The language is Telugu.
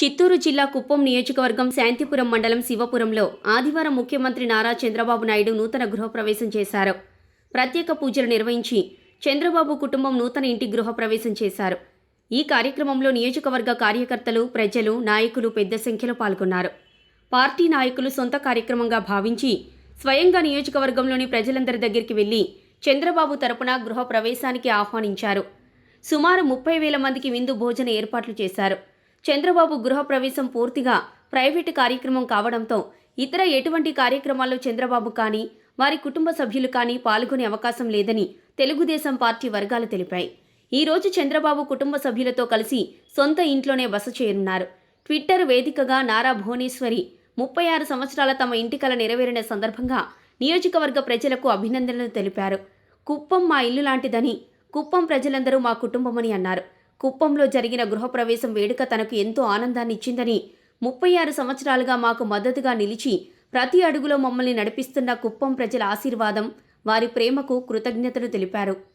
చిత్తూరు జిల్లా కుప్పం నియోజకవర్గం శాంతిపురం మండలం శివపురంలో ఆదివారం ముఖ్యమంత్రి నారా చంద్రబాబు నాయుడు నూతన గృహప్రవేశం చేశారు. ప్రత్యేక పూజలు నిర్వహించి చంద్రబాబు కుటుంబం నూతన ఇంటి గృహప్రవేశం చేశారు. ఈ కార్యక్రమంలో నియోజకవర్గ కార్యకర్తలు ప్రజలు నాయకులు పెద్ద సంఖ్యలో పాల్గొన్నారు. పార్టీ నాయకులు సొంత కార్యక్రమంగా భావించి స్వయంగా నియోజకవర్గంలోని ప్రజలందరి దగ్గరికి వెళ్ళి చంద్రబాబు తరపున గృహప్రవేశానికి ఆహ్వానించారు. సుమారు ముప్పై వేల మందికి విందు భోజన ఏర్పాట్లు చేశారు. చంద్రబాబు గృహప్రవేశం పూర్తిగా ప్రైవేటు కార్యక్రమం కావడంతో ఇతర ఎటువంటి కార్యక్రమాల్లో చంద్రబాబు కానీ వారి కుటుంబ సభ్యులు కానీ పాల్గొనే అవకాశం లేదని తెలుగుదేశం పార్టీ వర్గాలు తెలిపాయి. ఈ రోజు చంద్రబాబు కుటుంబ సభ్యులతో కలిసి సొంత ఇంట్లోనే బస చేరున్నారు ట్విట్టర్ వేదికగా నారా భువనేశ్వరి ముప్పై ఆరు సంవత్సరాల తమ ఇంటికల నెరవేరిన సందర్భంగా నియోజకవర్గ ప్రజలకు అభినందనలు తెలిపారు. కుప్పం మా ఇల్లు లాంటిదని కుప్పం ప్రజలందరూ మా కుటుంబమని అన్నారు. కుప్పంలో జరిగిన గృహప్రవేశం వేడుక తనకు ఎంతో ఆనందాన్ని ఇచ్చిందని ముప్పై ఆరు సంవత్సరాలుగా మాకు మద్దతుగా నిలిచి ప్రతి అడుగులో మమ్మల్ని నడిపిస్తున్న కుప్పం ప్రజల ఆశీర్వాదం వారి ప్రేమకు కృతజ్ఞతలు తెలిపారు.